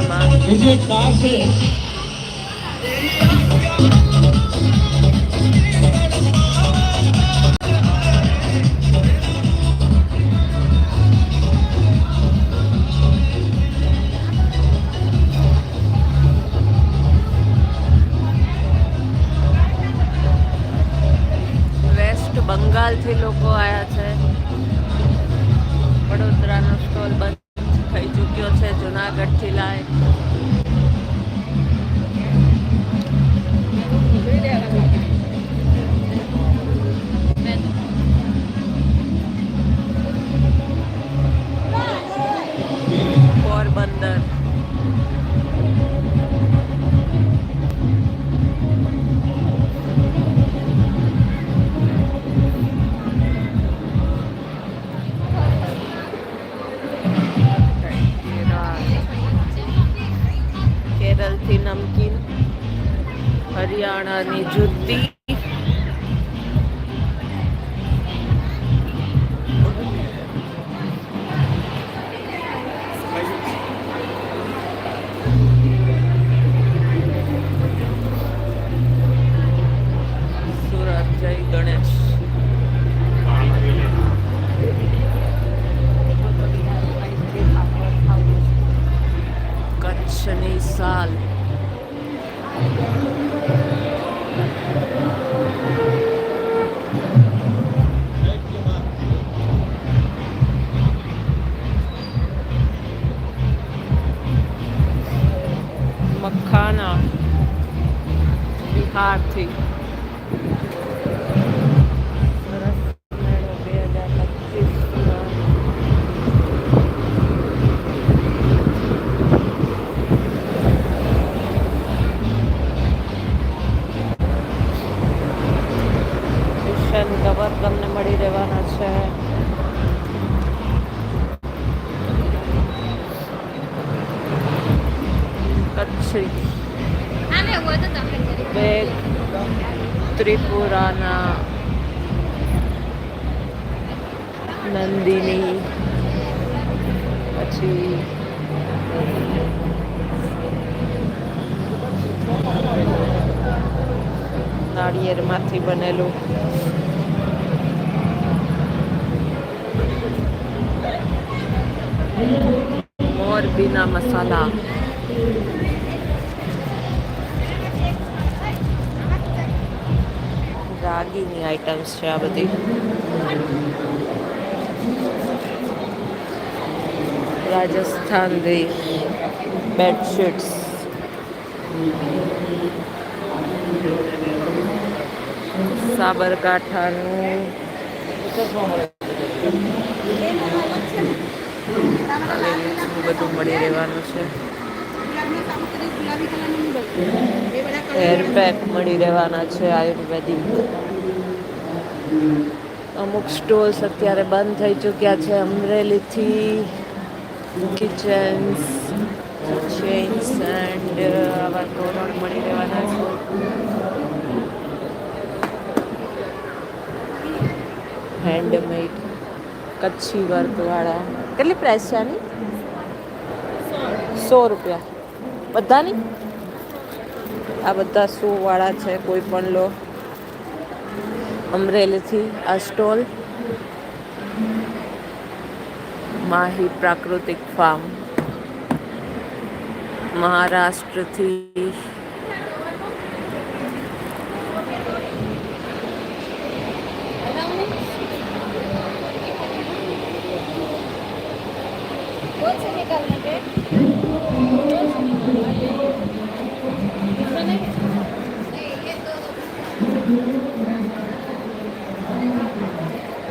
Tama. Is it classic? બંગાળથી લોકો આવ્યા છે વડોદરાનો સ્ટોલ બંધ છે જુનાગઢથી લાય. હરિયાણાની જુતી Why not? Be hard to. નાળિયેરમાંથી બનેલું. મોરબીના મસાલા. રાગીની આઈટમ્સ છે આ બધી. રાજસ્થાનની બેડશીટ્સ સાબરકાંઠાનું. બધું મળી રહેવાનું છે હેર પેક મળી રહેવાના છે, આયુર્વેદિક. અમુક સ્ટોર્સ અત્યારે બંધ થઈ ચૂક્યા છે, અમરેલીથી કિચન્સ ચેન્સ એન્ડ આવા ધોરણ મળી રહેવાના છે. હેન્ડમેડ કચ્છી વર્કવાળા કેટલી પ્રાઇસ છે આની? સો રૂપિયા. બધાની? આ બધા સો વાળા છે, કોઈ પણ લો. અમરેલીથી આ સ્ટોલ. માહી પ્રાકૃતિક ફાર્મ. મહારાષ્ટ્રથી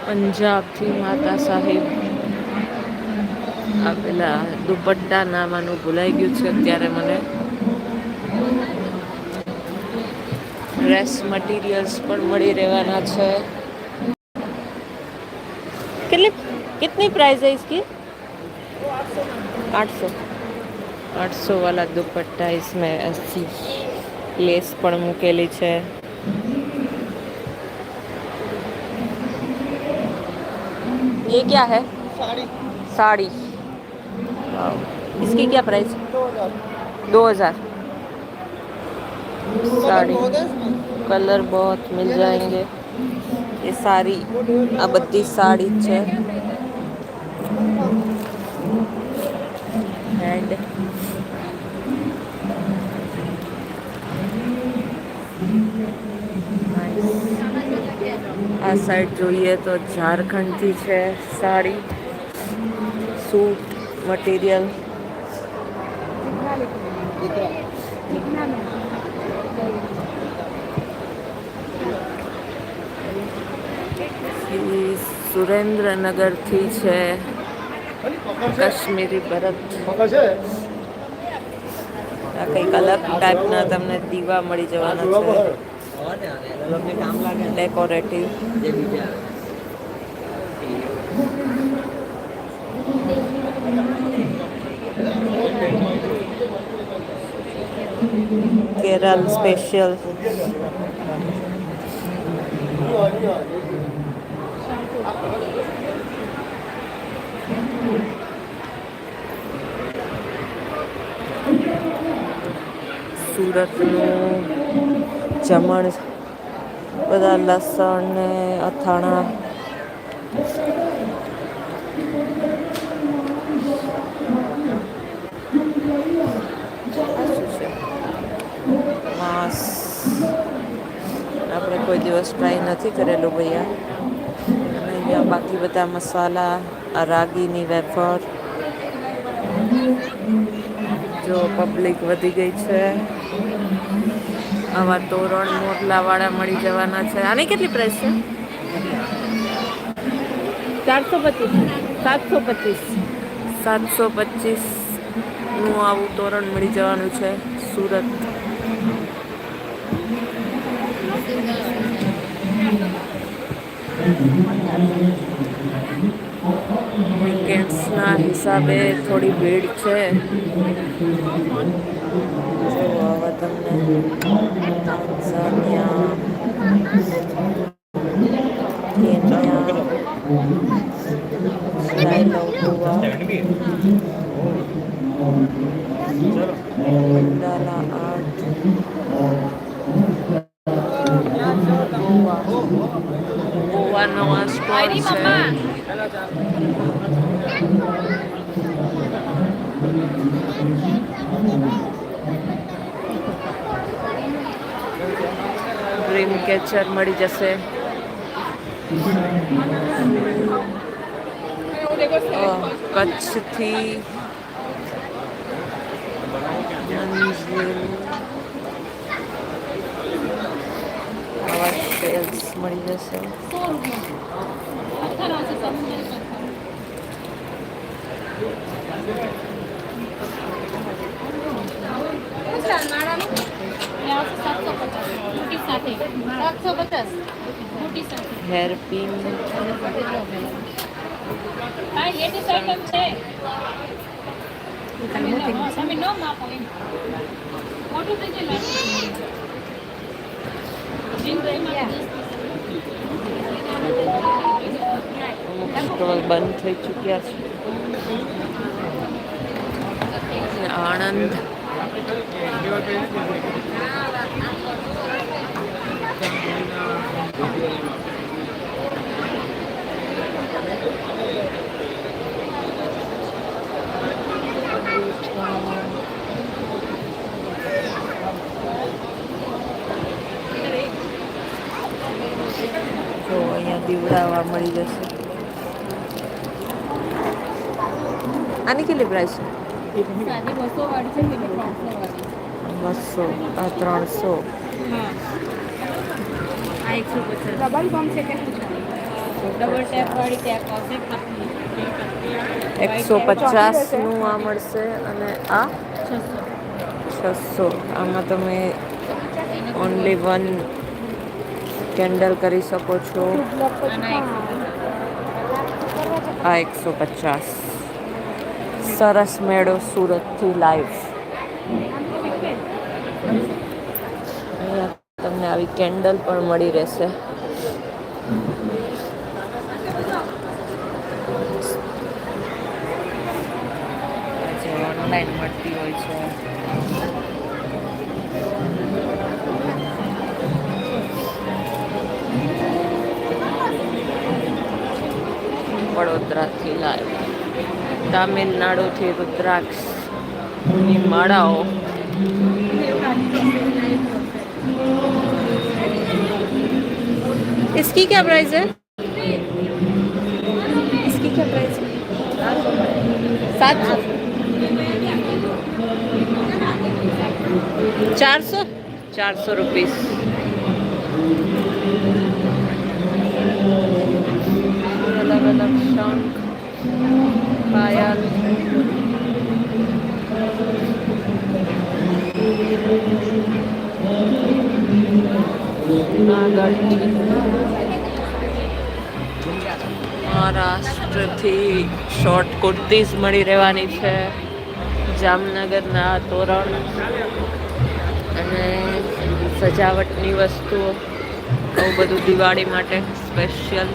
પંજાબથી માતા સાહેબ આ પેલા દુપટ્ટા નામાનું ભૂલાઈ ગયું છે અત્યારે મને ડ્રેસ મટીરિયલ્સ પણ મળી રહેવાના છે કેટલી कितनी प्राइस है इसकी आठ सौ आठ सौ वाला दुपट्टा इसमें अस्सी लेस પણ મૂકેલી છે ये क्या है? साड़ी। साड़ी। इसकी क्या प्राइस दो हज़ार। साड़ी। कलर बहुत मिल जाएँगे। ये सारी अब बत्तीस साड़ी छः સાઈડ જોઈએ તો ઝારખંડથી છે સાડી, સૂટ, મટીરિયલ. સુરેન્દ્રનગરથી છે કાશ્મીરી ભરત. આ કંઈક અલગ ટાઈપના તમને દીવા મળી જવાના છે. ડેકોરેટિવ કેરળ સ્પેશિયલ સુરતનું જમણ બધા લસણ ને અથાણા. માંસ. આપણે કોઈ દિવસ ટ્રાય નથી કરેલું ભૈયા. અને અહીંયા બાકી બધા મસાલા રાગીની વેફર. જો પબ્લિક વધી ગઈ છે. આવા તોરણ મોટલા વાળા મળી જવાના છે. આની કેટલી પ્રાઇસ છે? ચારસો પચીસ. સાતસો પચીસ. સાતસો પચીસ. નું આવું તોરણ મળી જવાનું છે સુરત. વીકેન્ડ્સના હિસાબે થોડી ભીડ છે. જો હવે તમને તાન્ઝાનિયા ડ્રીમ કેચર મળી જશે. કચ્છથી મળી જશે. સો રૂપિયા અઠારસો સમંદર માળાનું એ આવશે સાતસો પચાસ મોટી સાથે સાતસો પચાસ મોટી સાથે હેર પિન હા લેટેસ્ટ આઈટમ છે તમે ન- હા, તમે ન માપો એમ મોટું થઈ જાય જીન ડ્રાઈમાં દસ અમુક સ્ટોલ બંધ થઈ ચૂક્યા છે આણંદ જો અહીંયા દીવડાવા મળી જશે. આની કેટલી પ્રાઇસ છે? બસો વાળી છે પેલી ત્રણસો આ ત્રણસો. એકસો પચાસ. ડબલ ગમ છે કે? ડબલ ટેપ વાળી ટેપ આવશે એકસો પચાસનું આ મળશે અને આ? છસો. આમાં તમે ઓનલી વન કેન્ડલ કરી શકો છો. આ એકસો પચાસ. સરસ મેળો સુરતથી લાઈવ તમને આવી કેન્ડલ પણ મળી રહેશે. ઓનલાઈન મળતી હોય હોય છે. વડોદરાથી લાવ્યા તામિલનાડુથી રુદ્રાક્ષ ની માળાઓ इसकी क्या प्राइस है इसकी क्या प्राइस है सात सौ चार सौ चार सौ रुपीस अलग अलग शंख પાયલ મહારાષ્ટ્રથી શોર્ટ કુર્તીઝ મળી રહેવાની છે. જામનગરના તોરણ અને સજાવટની વસ્તુઓ. બહુ બધું દિવાળી માટે સ્પેશિયલ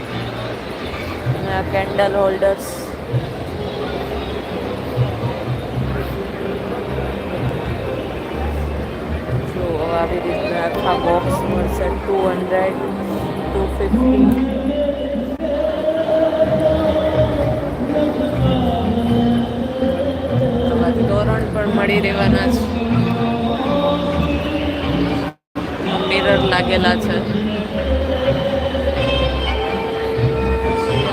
કેન્ડલ હોલ્ડર્સ આવી રીતના આખા બોક્સ મળશે ટુ હંડ્રેડ ટુ ફિફ્ટી તોરણ પણ મળી રહેવાના છે મિરર લાગેલા છે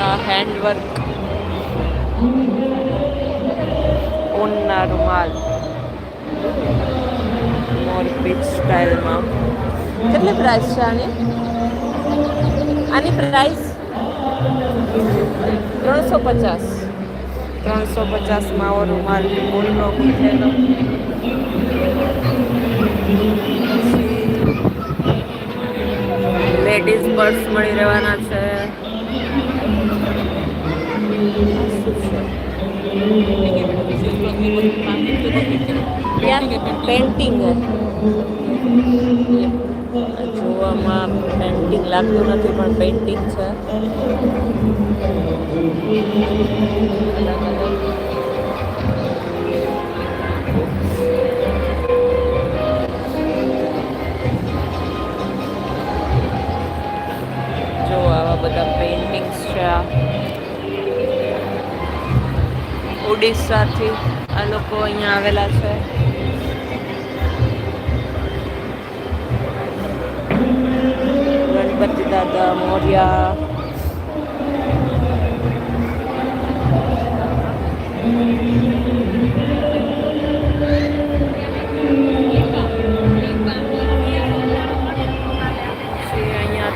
આ હેન્ડવર્ક ઊનના રૂમાલ મોર બીચ સ્ટાઇલમાં કેટલી પ્રાઇસ છે આની? આની પ્રાઇસ ત્રણસો પચાસ. ત્રણસો પચાસમાં આવો રૂમાલ ફૂલનો ગૂંથેલો લેડીઝ પર્સ મળી રહેવાના છે. પેન્ટિંગ જોવામાં પેન્ટિંગ લાગતું નથી, પણ પેન્ટિંગ છે. જો બધા પેઇન્ટિંગ્સ છે આ. ઓડિશાથી આ લોકો અહીંયા આવેલા છે. દાદા મોર્યા.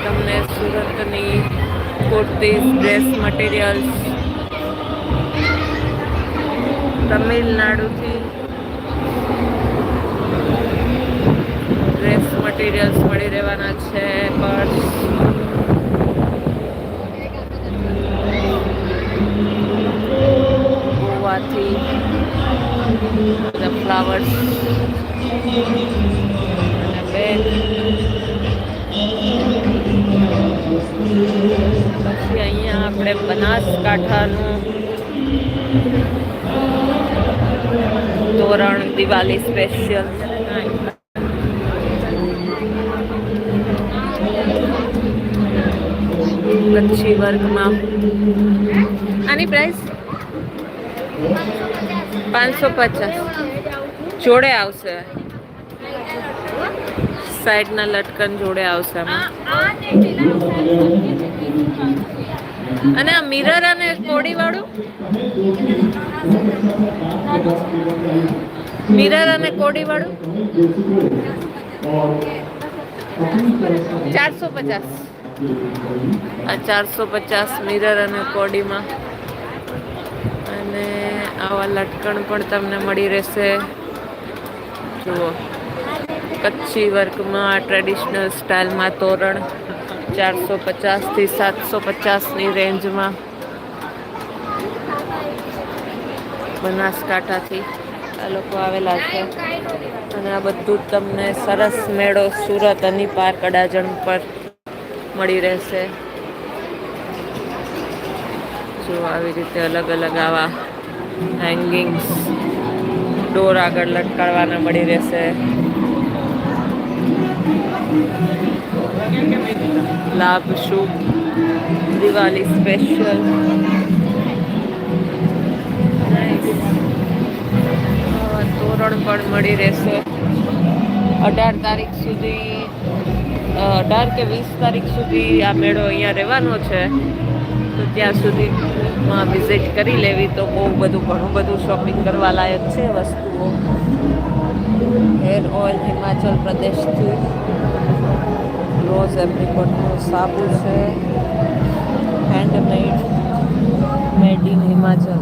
તમને સુરતની કુર્તી ડ્રેસ મટીરિયલ્સ તમિલનાડુથી ડ્રેસ મટીરિયલ્સ મળી રહેવાના છે પર્સ ગોવાથી બધા ફ્લાવર્સ અને બેગ પછી અહીંયા આપણે બનાસકાંઠાનું તોરણ દિવાળી સ્પેશિયલ કચ્છી વર્ગમાં. આની પ્રાઇસ પાંચસો પચાસ. જોડે આવશે. સાઈડના લટકન જોડે આવશે અને આ મિરર અને કોડી વાળું મિરર અને કોડી વાળું ચારસો પચાસ. આ ચારસો પચાસ મિરર અને કોડીમાં અને આવા લટકણ પણ તમને મળી રહેશે. જુઓ. કચ્છી વર્કમાં ટ્રેડિશનલ સ્ટાઇલમાં તોરણ ચારસો પચાસથી સાતસો પચાસની રેન્જમાં બનાસકાંઠાથી આ લોકો આવેલા છે. અને આ બધું તમને સરસ મેળો સુરત અને પાર્ક અડાજણ પર મળી રહેશે. જો આવી રીતે અલગ અલગ આવા હેંગિંગ્સ ડોર આગળ લટકાડવાના મળી રહેશે. લાભ શુભ. દિવાળી સ્પેશિયલ તોરણ પણ મળી રહેશે. અઢાર તારીખ સુધી અ, અઢાર કે વીસ તારીખ સુધી આ મેળો અહીંયા રહેવાનો છે, તો ત્યાં સુધીમાં વિઝિટ કરી લેવી તો બહુ બધું, ઘણું બધું શોપિંગ કરવા લાયક છે વસ્તુઓ. હેર ઓઇલ હિમાચલ પ્રદેશથી રોઝ એપ્રિકોટનો સાબુ છે. Handmade made in Himachal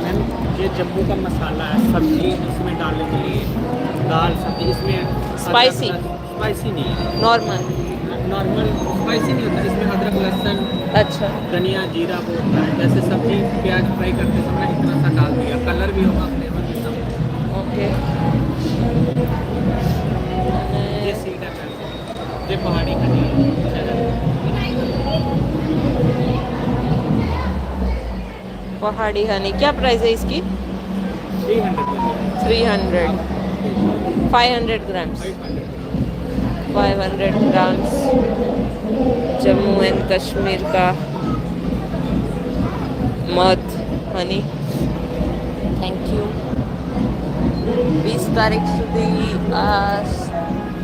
ma'am ये जम्मू का मसाला है सब्ज़ी इसमें डालने के लिए। दाल सब्ज़ी इसमें स्पाइसी स्पाइसी नहीं है। नॉर्मल नॉर्मल स्पाइसी नहीं होता इसमें अदरक लहसुन अच्छा। धनिया जीरा वो होता है। जैसे सब्ज़ी प्याज फ्राई करते समय इतना सा डाल दिया। कलर भी होगा फ्लेवर भी सब ओके ये सीट ये पहाड़ी खड़ी है। पहाड़ी हनी क्या प्राइस है इसकी three hundred three hundred five hundred grams five hundred grams Jammu and Kashmir का मध हनी થેન્ક યુ વીસ તારીખ સુધી આ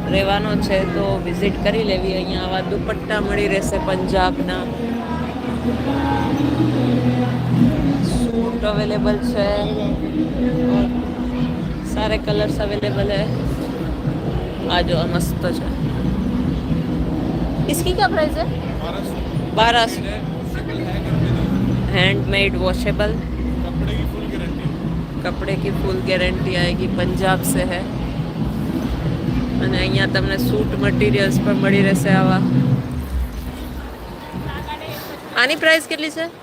રહેવાનો છે તો વિઝિટ કરી લેવી અહીંયા આવા દુપટ્ટા મળી રહેશે પંજાબના सूट अवेलेबल है और सारे कलर्स अवेलेबल है आ जाओ मस्त है इसकी क्या प्राइस है बारह सौ हैंडमेड वॉशेबल कपड़े की फुल गारंटी आएगी पंजाब से है અને અહીંયા તમને સૂટ મટીરિયલ્સ પણ મળી રહેશે આવા આની પ્રાઇસ કેટલી છે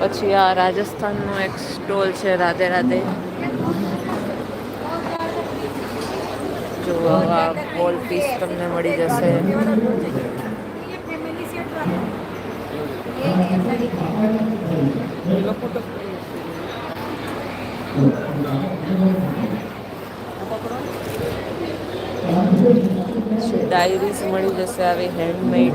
પછી આ રાજસ્થાનનો એક સ્ટોલ છે રાધે રાધે. જો આ બોલ પીસ તમને મળી જશે. ડાયરીઝ મળી જશે આવી હેન્ડમેડ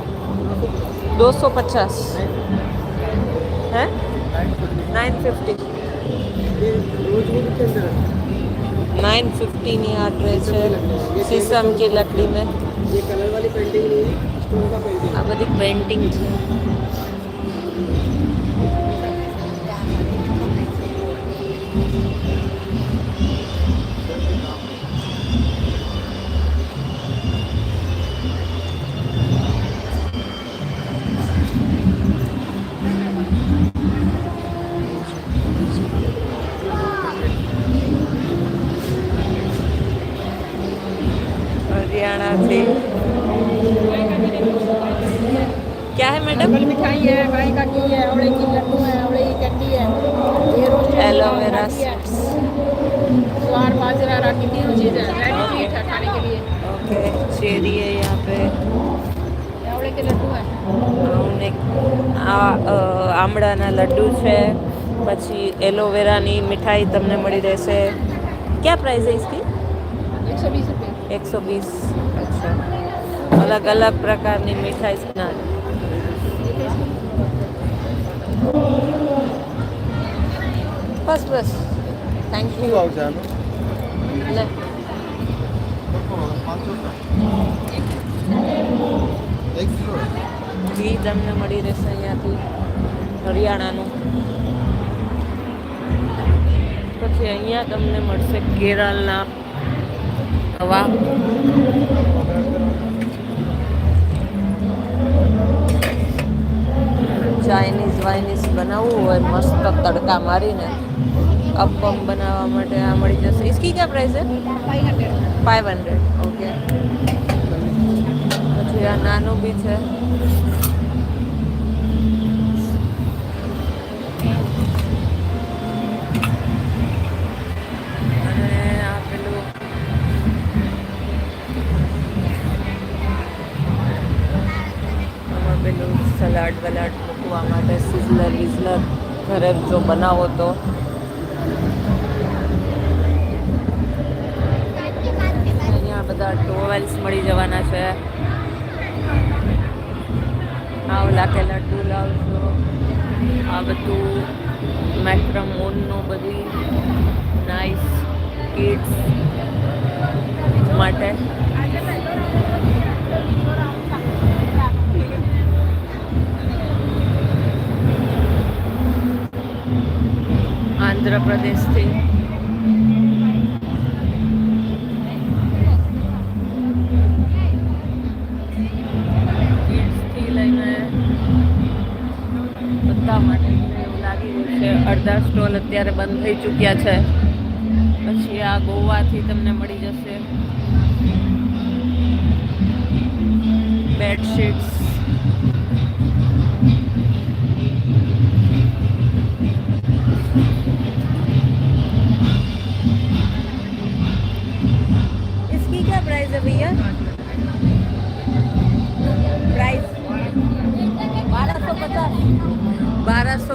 दो सौ पचास। है? नाइन फिफ्टी नाइन फिफ्टी नहीं आ ड्रेस है शीशम की लकड़ी में। ये कलर वाली पेंटिंग नहीं है अब अधिक पेंटिंग थी। मैडम डबल मिठाई है गाय का घी है आवड़े की लड्डू है आवड़े की कैंडी है ये रोस्टेड एलोवेरा बादाम है ज्वार बाजरा रागी तीनों चीज़ है रेडी मीट है खाने के लिए ओके चेरी है यहाँ पे ये आवड़े के लड्डू है અને આ અ, આમળાના લડ્ડુ છે પછી એલોવેરાની મીઠાઈ તમને મળી રહેશે ક્યાં પ્રાઇસ है इसकी एक सौ बीस रुपये એકસો વીસ અચ્છા અલગ અલગ પ્રકારની મીઠાઈ ના બસ. થેન્ક યુ લે. ઘી તમને મળી રહેશે અહીંયાથી હરિયાણાનું. પછી અહીંયા તમને મળશે કેરળના હવા. ચાઇનીઝ વાઇનીઝ બનાવવું હોય મસ્ત તડકા મારીને. અપમ બનાવવા માટે આ મળી જશે. ઇસકી ક્યાં પ્રાઇસ છે? ફાઈવ હંડ્રેડ ઓકે પછી આ નાનું બી છે. સલાડ વલાડ મૂકવા માટે સિઝલર વિઝલર ઘરે જો બનાવો તો બધા ટોવેલ્સ મળી જવાના છે. આ ઓલા કે લડ્ડુ લાવજો. આ બધું મેક્રમોનનું બધી નાઇસ કિડ્સ માટે. આંધ્રપ્રદેશથી બધા માટે એવું લાગી રહ્યું છે. અડધા સ્ટોલ અત્યારે બંધ થઈ ચૂક્યા છે. પછી આ ગોવાથી તમને મળી જશે. બેડશીટ્સ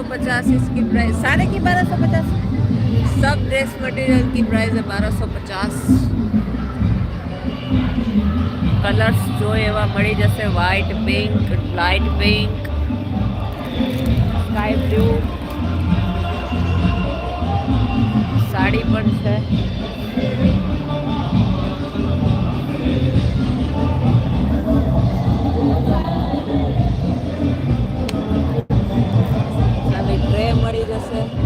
पचास इसकी प्राइस सारे की बारह सौ पचास सब ड्रेस मटेरियल की प्राइस है बारह सौ पचास કલર્સ જો એવા મળી જશે white pink light pink sky blue sari પણ છે મળી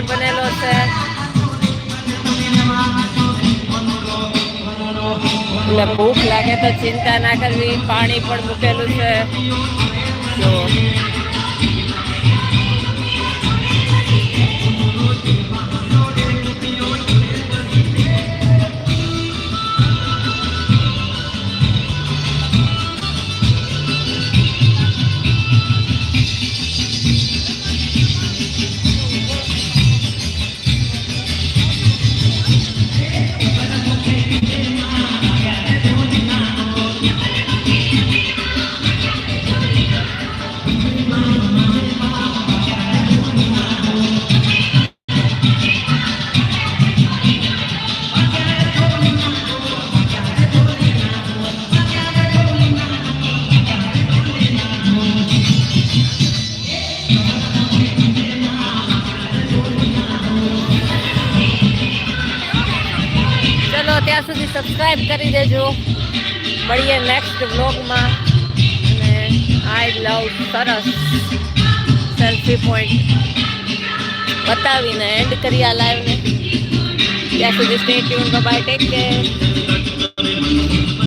પણ બનેલો છે. એટલે ભૂખ લાગે તો ચિંતા ના કરવી, પાણી પણ મૂકેલું છે. જો. મળીએ નેક્સ્ટ વ્લોગમાં અને આઈ લવ સરસ સેલ્ફી પોઈન્ટ બતાવીને એન્ડ કરી આ લાઈવને ત્યાં સુધી stay tune bye take care